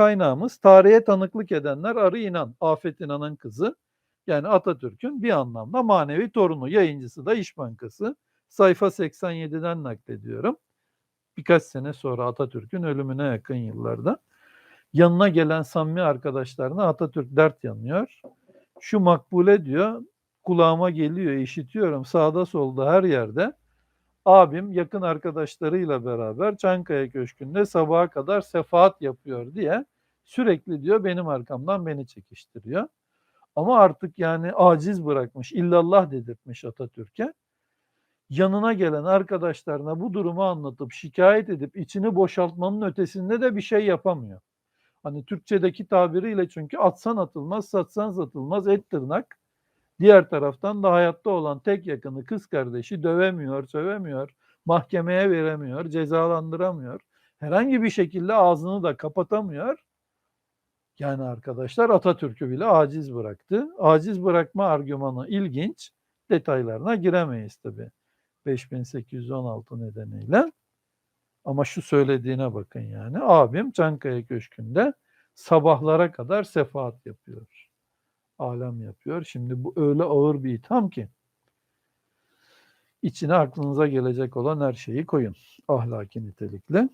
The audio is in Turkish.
kaynağımız tarihe tanıklık edenler Arı İnan, Afet İnan'ın kızı. Yani Atatürk'ün bir anlamda manevi torunu. Yayıncısı da İş Bankası. Sayfa 87'den naklediyorum. Birkaç sene sonra Atatürk'ün ölümüne yakın yıllarda. Yanına gelen samimi arkadaşlarına Atatürk dert yanıyor. Şu makbule diyor, kulağıma geliyor, işitiyorum sağda solda her yerde. Abim yakın arkadaşlarıyla beraber Çankaya Köşkü'nde sabaha kadar sefaat yapıyor diye sürekli diyor benim arkamdan beni çekiştiriyor. Ama artık yani aciz bırakmış, illallah dedirtmiş Atatürk'e. Yanına gelen arkadaşlarına bu durumu anlatıp şikayet edip içini boşaltmanın ötesinde de bir şey yapamıyor. Hani Türkçedeki tabiriyle çünkü atsan atılmaz, satsan satılmaz, et tırnak. Diğer taraftan da hayatta olan tek yakını kız kardeşi dövemiyor, sövemiyor, mahkemeye veremiyor, cezalandıramıyor. Herhangi bir şekilde ağzını da kapatamıyor. Yani arkadaşlar Atatürk'ü bile aciz bıraktı. Aciz bırakma argümanı ilginç. Detaylarına giremeyiz tabii. 5816 nedeniyle. Ama şu söylediğine bakın yani. Abim Çankaya Köşkü'nde sabahlara kadar sefaat yapıyor. Alem yapıyor. Şimdi bu öyle ağır bir itham ki içine aklınıza gelecek olan her şeyi koyun. Ahlaki nitelikle.